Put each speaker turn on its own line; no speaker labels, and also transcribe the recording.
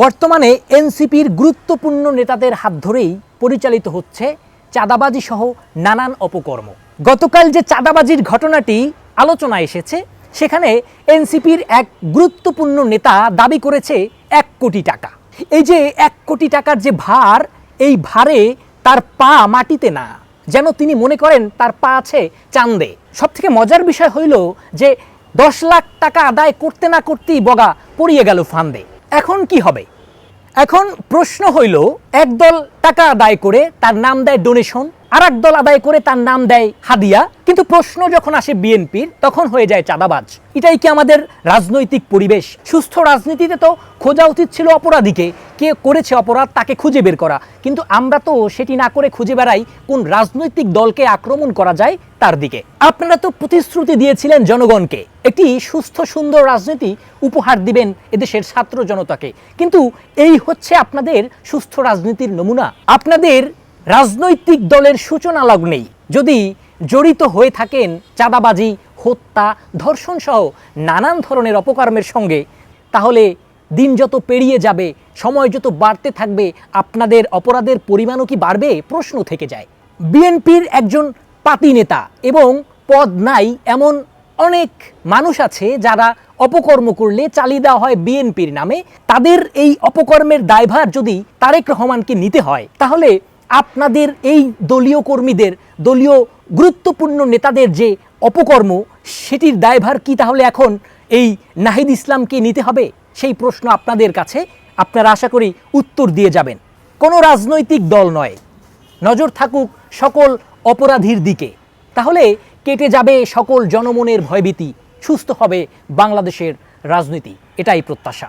বর্তমানে এনসিপির গুরুত্বপূর্ণ নেতাদের হাত ধরেই পরিচালিত হচ্ছে চাঁদাবাজি সহ নানান অপকর্ম। গতকাল যে চাঁদাবাজির ঘটনাটি আলোচনায় এসেছে, সেখানে এনসিপির এক গুরুত্বপূর্ণ নেতা দাবি করেছে এক কোটি টাকা। এই যে এক কোটি টাকার যে ভার, এই ভারে তার পা মাটিতে না। যেন তিনি মনে করেন তার পা আছে চান্দে। সব থেকে মজার বিষয় হইল যে দশ লাখ টাকা আদায় করতে না করতেই বগা পড়িয়ে গেল ফান্দে। এখন কি হবে? এখন প্রশ্ন হইল একদল টাকা আদায় করে তার নাম দেয় ডোনেশন আর দল আদায় করে তার নাম দেয় হাদিয়া। কিন্তু প্রশ্ন যখন আসে বিএনপির, তখন হয়ে যায় চাঁদাবাজ। এটাই কি আমাদের রাজনৈতিক পরিবেশ? সুস্থ রাজনীতিতে তো খোঁজা উচিত ছিল অপরাধীকে। কে করেছে অপরাধ? তাকে খুঁজে বের করা। কিন্তু আমরা তো সেটি না করে খুঁজে বেড়াই কোন রাজনৈতিক দলকে আক্রমণ করা যায় তার দিকে। আপনারা তো প্রতিশ্রুতি দিয়েছিলেন জনগণকে। একটি সুস্থ, সুন্দর রাজনীতি উপহার দিবেন এদেশের ছাত্র জনতাকে। কিন্তু এই হচ্ছে আপনাদের সুস্থ রাজনীতির নমুনা। আপনাদের রাজনৈতিক দলের সূচনা লগ্নেই যদি জড়িত হয়ে থাকেন চাঁদাবাজি, হত্যা ধর্ষণ সহ নানান ধরনের অপকর্মের সঙ্গে, তাহলে দিন যত পেরিয়ে যাবে, সময় যত বাড়তে থাকবে, আপনাদের অপরাধের পরিমাণও কি বাড়বে? প্রশ্ন থেকে যায়। বিএনপির একজন পাতি নেতা এবং পদ নাই এমন অনেক মানুষ আছে যারা অপকর্ম করলে চালিয়ে দেওয়া হয় বিএনপির নামে। তাদের এই অপকর্মের দায়ভার যদি তারেক রহমানকে নিতে হয়, তাহলে আপনাদের এই দলীয় কর্মীদের, দলীয় গুরুত্বপূর্ণ নেতাদের যে অপকর্ম, সেটির দায়ভার কি তাহলে এখন এই নাহিদ ইসলামকে নিতে হবে? সেই প্রশ্ন আপনাদের কাছে আপনারা আশা করি উত্তর দিয়ে যাবেন। কোনো রাজনৈতিক দল নয়। নজর থাকুক সকল অপরাধীর দিকে। তাহলে কেটে যাবে সকল জনমনের ভয়ভীতি। সুস্থ হবে বাংলাদেশের রাজনীতি। এটাই প্রত্যাশা।